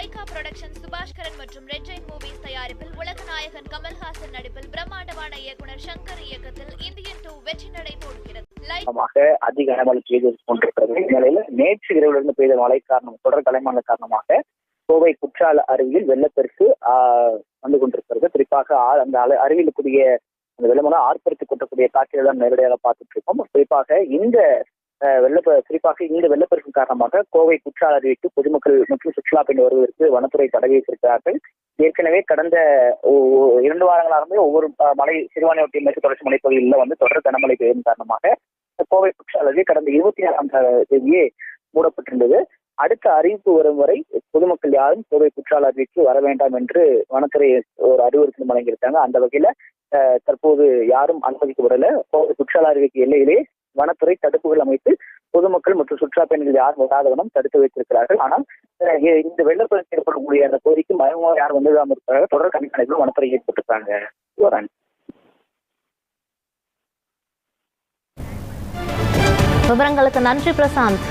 Lyca production Subaskaran மற்றும் red Jain movies தயாரிப்பில் உலகநாயகன் கமல்ஹாசன் நடிப்பில் பிரம்மாண்டமான இயக்குனர் சங்கர் இயக்கத்தில் இந்தியன் டூ வெற்றி நடை போடுகிறது அதிக கனமழை பெய்து கொண்டிருக்கிறது. இந்நிலையில் நேற்று இரவிலிருந்து பெய்த மழை காரணம் தொடர் கலைமான காரணமாக கோவை குற்றால அருவியில் வெள்ளப்பெருக்கு வந்து கொண்டிருக்கிறது. குறிப்பாக அந்த அருவியில் கூடிய அந்த வெள்ளமெல்லாம் ஆர்ப்பரித்து கொட்டக்கூடிய காட்சிகளை தான் நேரடியாக பார்த்துட்டு இருக்கோம். குறிப்பாக இந்த வெள்ளப்ப குறிப்பாக இந்த வெள்ளப்பெருக்கு காரணமாக கோவை குற்றால அருவிக்கு பொதுமக்கள் மற்றும் சுற்றுலா பயணி வருவதற்கு வனத்துறை தடை வைத்திருக்கிறார்கள் ஏற்கனவே கடந்த இரண்டு வாரங்களாகவே ஒவ்வொரு மலை சிறுவானையொட்டிய மேற்கு தொடர்ச்சி மலைப்பகுதியில் வந்து தொடர் கனமழை பெய்யும் காரணமாக கோவை குற்றாலவே கடந்த இருபத்தி ஆறாம் தேதியே மூடப்பட்டிருந்தது. அடுத்த அறிவிப்பு வரும் வரை பொதுமக்கள் யாரும் கோவை குற்றால அருவிக்கு வர வேண்டாம் என்று வனத்துறை ஒரு அறிவுறுத்தல் வழங்கியிருக்காங்க. அந்த வகையில தற்போது யாரும் அனுமதிக்கப்படல. கோவை குற்றால அருவிக்கு எல்லையிலே வனத்துறை தடுப்புகள் அமைத்து பொதுமக்கள் மற்றும் சுற்றுலா பயணிகள் யாரும் வராதவனும் தடுத்து வைத்திருக்கிறார்கள். ஆனால் இந்த வெள்ளப்பெருக்கு ஏற்படக்கூடிய அந்த பகுதிக்கு மயமாக யாரும் வந்துடாமல் இருக்கிறார்கள் தொடர் கண்காணிப்பில் வனத்துறை ஏற்பட்டிருக்காங்க. விவரங்களுக்கு நன்றி பிரசாந்த்.